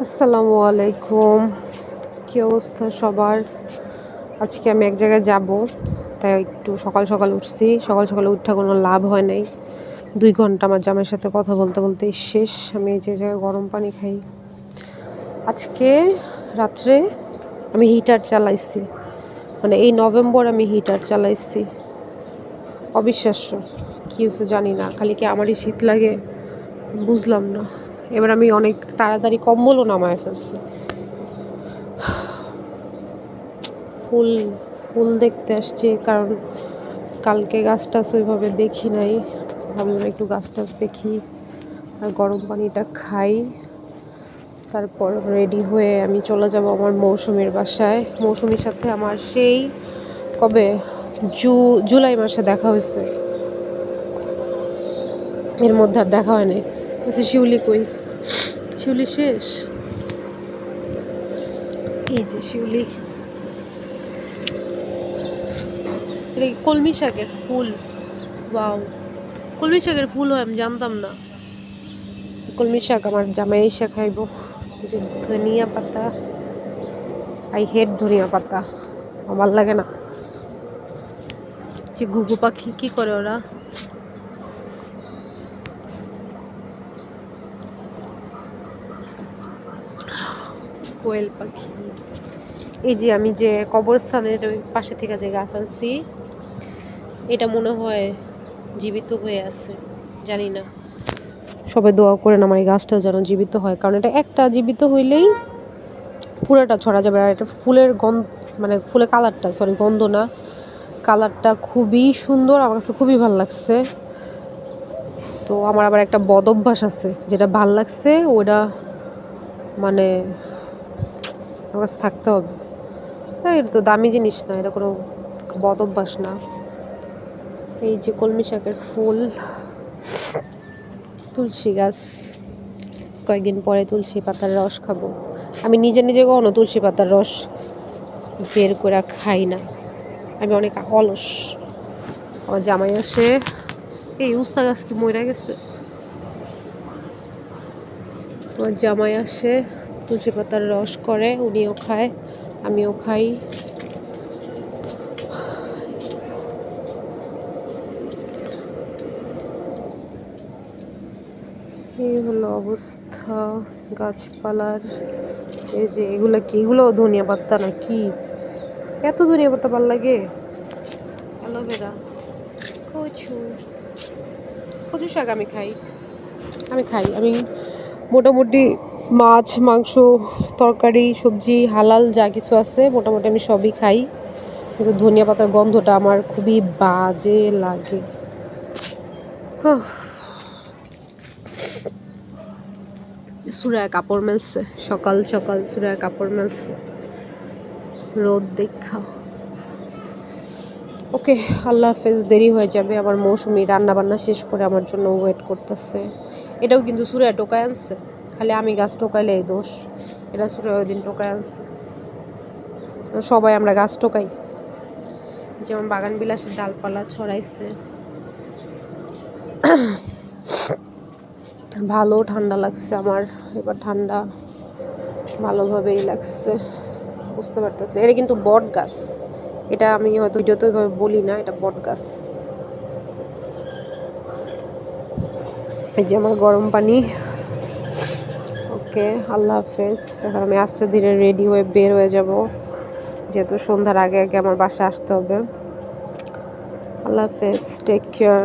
আসসালামু আলাইকুম। কী অবস্থা সবার? আজকে আমি এক জায়গায় যাব, তাই একটু সকাল সকাল উঠছি। সকাল সকালে উঠা কোনো লাভ হয় নাই। দুই ঘণ্টা আমার জামাইয়ের সাথে কথা বলতে বলতে শেষ। আমি যে জায়গায় গরম পানি খাই। আজকে রাত্রে আমি হিটার চালাইছি। মানে এই নভেম্বর আমি হিটার চালাইছি। অবিশ্বাস্য। কী হচ্ছে জানি না। খালি কি আমারই শীত লাগে? বুঝলাম না। এবার আমি অনেক তাড়াতাড়ি কম্বলও নামায় ফেলছি। ফুল ফুল দেখতে আসছি, কারণ কালকে গাছ টাছ ওইভাবে দেখি নাই। ভাবলাম একটু গাছ টাছ দেখি আর গরম পানিটা খাই। তারপর রেডি হয়ে আমি চলে যাব আমার মৌসুমীর বাসায়। মৌসুমীর সাথে আমার সেই কবে? জু, জুলাই মাসে দেখা হয়েছে। এর মধ্যে আর দেখা হয় নাই আচ্ছা শিউলি কই? শিউলি শেষ? এই যে শিউলি। কলমি শাকের ফুল? বাও কলমি শাকের ফুল হয়, আমি জানতাম না। কলমি শাক আমার জামাই এসে খাইব। যে ধনিয়া পাতা। আই হেড ধনিয়া পাতা। আমার লাগে না। যে ঘুঘু পাখি, কি করে ওরা? কোয়েল পাখি। এই যে আমি যে কবরস্থানের পাশে থেকে যে গাছ আনছি, এটা মনে হয় জীবিত হয়ে আছে, জানি না। সবাই দোয়া করেন আমার এই গাছটা যেন জীবিত হয়, কারণ এটা একটা জীবিত হইলেই পুরোটা ছড়া যাবে, আর এটা ফুলের গন্ধ মানে ফুলের কালারটা সরি গন্ধ না, কালারটা খুবই সুন্দর, আমার কাছে খুবই ভালো লাগছে। তো আমার আবার একটা বদ অভ্যাস আছে, যেটা ভালো লাগছে ওটা মানে আমার কাছে থাকতে হবে। হ্যাঁ এটা তো দামি জিনিস না, এটা কোনো বদ অভ্যাস না। এই যে কলমি শাকের ফুল, তুলসী গাছ, কয়েকদিন পরে তুলসী পাতার রস খাব। আমি নিজে নিজে কখনো তুলসী পাতার রস বের করে খাই না। আমি অনেক অলস। আমার জামাই আসে, এই উস্তা গাছ কি মরে গেছে? আমার জামাই আসে তুলসী পাতার রস করে, উনিও খায়, আমিও খাই। এই হলো অবস্থা গাছপালার। এই যে এগুলা কি? এগুলো ধনিয়া পাত্তা না কি এত ধনিয়া পাতা ভালো লাগে। অ্যালোভেরা, কচু কচু শাক আমি খাই। আমি খাই। আমি মোটামুটি মাছ, মাংস, তরকারি, সবজি, হালাল যা কিছু আছে, মোটামুটি আমি সবই খাই। কিন্তু ধনিয়া পাতার গন্ধটা আমার খুবই বাজে লাগে। সুরায় কাপড় মেলছে। সকাল সকাল সুরায় কাপড় মেলছে। রোদ দেখা ওকে, আল্লাহ হাফেজ, দেরি হয়ে যাবে। আমার মৌসুমি রান্না বান্না শেষ করে আমার জন্য ওয়েট করতেছে। এটাও কিন্তু সুরায় টোকায় আনছে। খালি আমি গাছ টোকাইলে এই দোষ। এটা সুরায় ওই দিন টোকায় আনছে। সবাই আমরা গাছ টোকাই। যেমন বাগান বিলাসের ডালপালা ছড়াইছে। ভালো ঠান্ডা লাগছে আমার। এবার ঠান্ডা ভালোভাবেই লাগছে। বুঝতে পারতেছি এটা কিন্তু বট গাছ। এটা আমি হয়তো ওইভাবে বলি না, এটা বট গাছ। এই যে আমার গরম পানি। ওকে, আল্লাহ হাফেজ। এখন আমি আস্তে ধীরে রেডি হয়ে বের হয়ে যাব। যেহেতু সন্ধ্যার আগে আগে আমার বাসায় আসতে হবে। আল্লাহ হাফেজ টেক কেয়ার